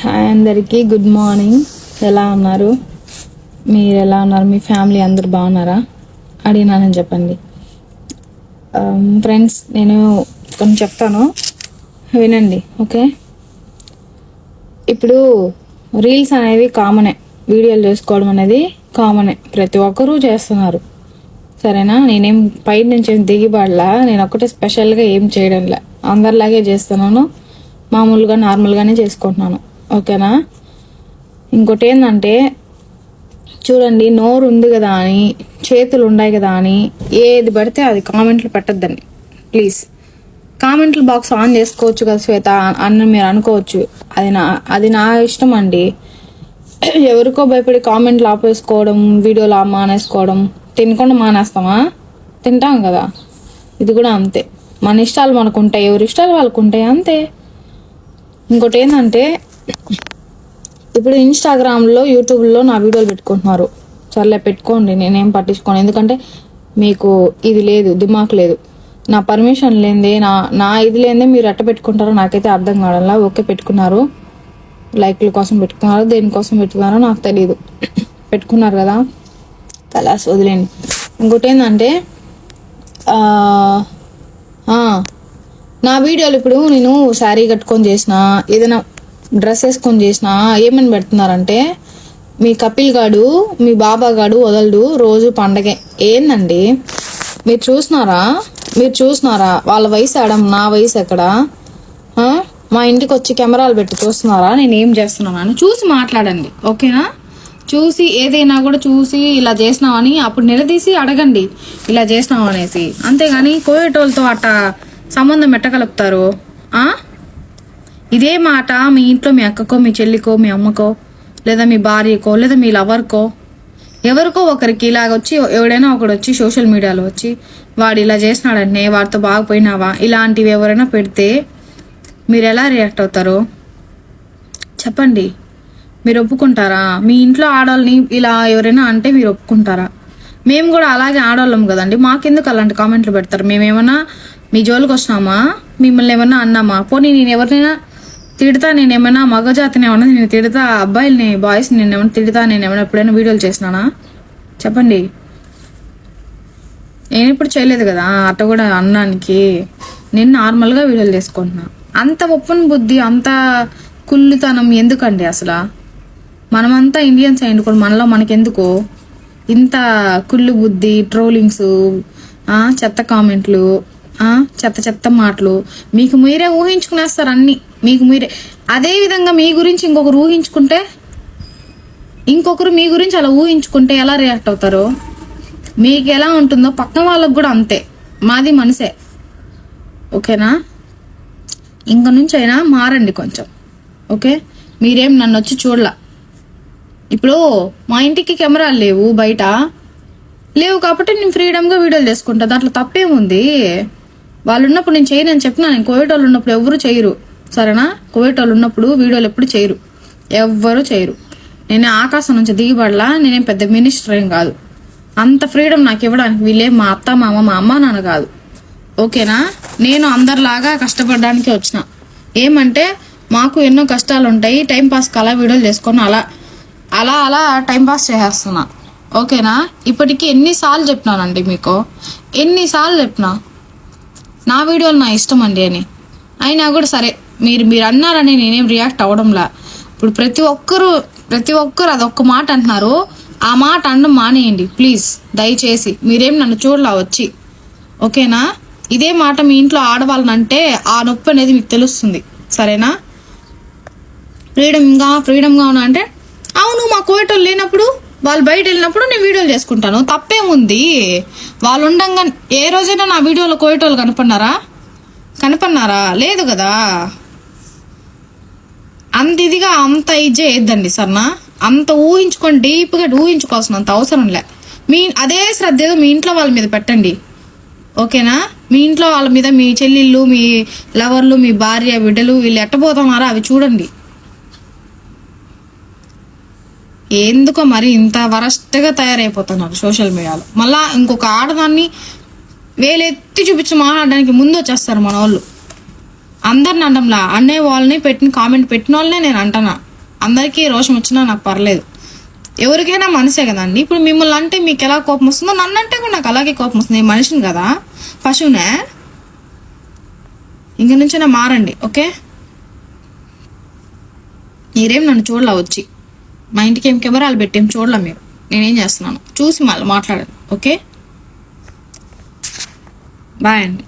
Hi అందరికీ good morning. ఎలా ఉన్నారు? మీరు ఎలా ఉన్నారు? మీ ఫ్యామిలీ అందరు బాగున్నారా? అడిగినానని చెప్పండి. Um, ఫ్రెండ్స్ నేను కొన్ని చెప్తాను. వినండి ఓకే? ఇప్పుడు రీల్స్ అనేవి కామనే. వీడియోలు చేసుకోవడం అనేది కామనే. ప్రతి ఒక్కరూ చేస్తున్నారు. సరేనా? నేనేం పై నుంచి ఏం దిగిపడలా. నేను ఒకటే స్పెషల్గా ఏం చేయడంలే. అందరిలాగే చేస్తున్నాను. మామూలుగా నార్మల్గానే చేసుకుంటున్నాను. ఓకేనా? ఇంకోటి ఏంటంటే చూడండి నోరు ఉంది కదా అని చేతులు ఉన్నాయి కదా అని ఏది పడితే అది కామెంట్లు పెట్టద్దండి. ప్లీజ్. కామెంట్లు బాక్స్ ఆన్ చేసుకోవచ్చు కదా శ్వేత అన్న మీరు అనుకోవచ్చు. అది నా అది నా ఇష్టం అండి. ఎవరికో భయపడి కామెంట్లు ఆపేసుకోవడం వీడియోలు ఆ మానేసుకోవడం తినకుండా మానేస్తామా? తింటాం కదా. ఇది కూడా అంతే. మన ఇష్టాలు మనకు ఉంటాయి ఎవరి ఇష్టాలు వాళ్ళకు ఉంటాయి అంతే. ఇంకోటి ఏంటంటే ఇప్పుడు ఇన్స్టాగ్రామ్లో యూట్యూబ్లో నా వీడియోలు పెట్టుకుంటున్నారు. సర్లే పెట్టుకోండి నేనేం పట్టించుకోను. ఎందుకంటే మీకు ఇది లేదు దిమాక్ లేదు. నా పర్మిషన్ లేనిదే నా నా ఇది లేనిదే మీరు ఎట్ట పెట్టుకుంటారో నాకైతే అర్థం కావడంలా ఓకే పెట్టుకున్నారు. లైక్ల కోసం పెట్టుకున్నారు దేనికోసం పెట్టుకున్నారో నాకు తెలియదు పెట్టుకున్నారు కదా. కలాస్ వదిలేండి ఇంకోటి ఏంటంటే నా వీడియోలు ఇప్పుడు నేను శారీ కట్టుకొని చేసిన ఏదైనా డ్రెస్ వేసుకొని చేసిన ఏమని పెడుతున్నారంటే మీ కపిల్ గాడు మీ బాబా గాడు వదలడు రోజు పండగే. ఏందండి? మీరు చూసినారా? మీరు చూసినారా? వాళ్ళ వయసు ఆడం నా వయసు ఎక్కడ? మా ఇంటికి వచ్చి కెమెరాలు పెట్టి చూస్తున్నారా? నేను ఏం చేస్తున్నాను అని చూసి మాట్లాడండి ఓకేనా? చూసి ఏదైనా కూడా చూసి ఇలా చేసినావని అప్పుడు నిలదీసి అడగండి ఇలా చేసినాం అనేసి. అంతేగాని కోయేటోళ్ళతో అట్ట సంబంధం ఎట్టగలుపుతారు? ఆ? ఇదే మాట మీ ఇంట్లో మీ అక్కకో మీ చెల్లికో మీ అమ్మకో లేదా మీ భార్యకో లేదా మీ లవర్కో ఎవరికో ఒకరికి ఇలాగ వచ్చి ఎవడైనా ఒకడు వచ్చి సోషల్ మీడియాలో వచ్చి వాడు ఇలా చేసినాడంటే వాడితో బాగుపోయినావా? ఇలాంటివి ఎవరైనా పెడితే మీరు ఎలా రియాక్ట్ అవుతారు? చెప్పండి. మీరు ఒప్పుకుంటారా? మీ ఇంట్లో ఆడవాళ్ళని ఇలా ఎవరైనా అంటే మీరు ఒప్పుకుంటారా? మేము కూడా అలాగే ఆడవాళ్ళం కదండి. మాకెందుకు అలాంటి కామెంట్లు పెడతారు? మేమేమన్నా మీ జోలికి వచ్చినామా మిమ్మల్ని ఏమన్నా అన్నామా? పోనీ నేను ఎవరినైనా తిడతా నేను ఏమైనా మగజాతిని ఏమన్నా నేను తిడతా అబ్బాయిల్ని బాయ్స్ నేను ఏమైనా తిడతా నేను ఏమైనా ఎప్పుడైనా వీడియోలు చేసినానా? చెప్పండి. నేను ఇప్పుడు చేయలేదు కదా అట్ట కూడా అన్నానికి నేను నార్మల్గా వీడియోలు చేసుకుంటున్నా. అంత ఒప్పని బుద్ధి అంత కుళ్ళుతనం ఎందుకండి అసలు? మనమంతా ఇండియన్స్ అయ్యింది కూడా మనలో మనకెందుకు? ఇంత కుళ్ళు బుద్ధి ట్రోలింగ్స్ చెత్త కామెంట్లు చెత్త చెత్త మాటలు మీకు మీరే ఊహించుకునేస్తారు అన్నీ. మీకు మీరే. అదే విధంగా మీ గురించి ఇంకొకరు ఊహించుకుంటే ఇంకొకరు మీ గురించి అలా ఊహించుకుంటే ఎలా రియాక్ట్ అవుతారు మీకు ఎలా ఉంటుందో పక్కన వాళ్ళకు కూడా అంతే. మాది మనసే. ఓకేనా? ఇంక నుంచి అయినా మారండి కొంచెం. ఓకే? మీరేం నన్ను వచ్చి చూడలా. ఇప్పుడు మా ఇంటికి కెమెరాలు లేవు బయట. లేవు కాబట్టి నేను ఫ్రీడమ్గా వీడియోలు చేసుకుంటా దాంట్లో తప్పేముంది? వాళ్ళు ఉన్నప్పుడు నేను చేయను అని చెప్పినా నేను కోవిడ్ వాళ్ళు ఉన్నప్పుడు ఎవరు చేయరు. సరేనా? కువైట్ వాళ్ళు ఉన్నప్పుడు వీడియోలు ఎప్పుడు చేయరు. ఎవ్వరూ చేయరు. నేను ఆకాశం నుంచి దిగిబడలా నేనేం పెద్ద మినిస్టర్ ఏం కాదు. అంత ఫ్రీడమ్ నాకు ఇవ్వడానికి వీళ్ళే మా అత్త మామ మా అమ్మ నాన్న కాదు. ఓకేనా? నేను అందరిలాగా కష్టపడడానికి వచ్చిన. ఏమంటే మాకు ఎన్నో కష్టాలు ఉంటాయి టైంపాస్కి అలా వీడియోలు చేసుకొని అలా అలా అలా టైంపాస్ చేసేస్తున్నా. ఓకేనా? ఇప్పటికి ఎన్నిసార్లు చెప్పినానండి మీకు? ఎన్నిసార్లు చెప్పినా? నా వీడియోలు నా ఇష్టం అండి అని. అయినా కూడా సరే. మీరు మీరు అన్నారని నేనేం రియాక్ట్ అవ్వడంలా. ఇప్పుడు ప్రతి ఒక్కరు ప్రతి ఒక్కరు అదొక్క మాట అంటున్నారు. ఆ మాట అన్నం మానేయండి ప్లీజ్ దయచేసి. మీరేం నన్ను చూడలా వచ్చి. ఓకేనా? ఇదే మాట మీ ఇంట్లో ఆడవాళ్ళనంటే ఆ నొప్పి అనేది మీకు తెలుస్తుంది. సరేనా? ఫ్రీడమ్గా ఫ్రీడమ్గా ఉన్నా అంటే అవును మా కోయటోళ్ళు లేనప్పుడు వాళ్ళు బయట వెళ్ళినప్పుడు నేను వీడియోలు చేసుకుంటాను. తప్పేముంది వాళ్ళు ఉండంగా ఏ రోజైనా నా వీడియోలో కోయటోళ్ళు కనపడినారా? కనపడినారా? లేదు కదా. అంత ఇదిగా అంత ఇది చేయొద్దండి సర్నా. అంత ఊహించుకొని డీప్గా ఊహించుకోవాల్సిన అంత అవసరం లే. మీ అదే శ్రద్ధ ఏదో మీ ఇంట్లో వాళ్ళ మీద పెట్టండి. ఓకేనా? మీ ఇంట్లో వాళ్ళ మీద మీ చెల్లెళ్ళు మీ లవర్లు మీ భార్య బిడ్డలు వీళ్ళు ఎట్టబోతున్నారో అవి చూడండి. ఎందుకో మరి ఇంత వరస్ట్గా తయారైపోతున్నారు సోషల్ మీడియాలో. మళ్ళీ ఇంకొక ఆడదాన్ని వేలెత్తి చూపించి మాట్లాడడానికి ముందు వచ్చేస్తారు మన వాళ్ళు అందరిని అంటంలా అన్నయ్య వాళ్ళని పెట్టిన కామెంట్ పెట్టిన వాళ్ళనే నేను అంటనా? అందరికీ రోషం వచ్చినా నాకు పర్లేదు. ఎవరికైనా మనసే కదండి ఇప్పుడు మిమ్మల్ని అంటే మీకు ఎలా కోపం వస్తుందో నన్ను అంటే కూడా నాకు అలాగే కోపం వస్తుంది. మనిషిని కదా? పశువునే? ఇంక నుంచైనా మారండి ఓకే? మీరేం నన్ను చూడలా వచ్చి. మా ఇంటికి ఏం కెమెరాలు పెట్టేం చూడలే మీరు. నేనేం చేస్తున్నాను? చూసి మళ్ళీ మాట్లాడండి ఓకే? బాయ్ అండి.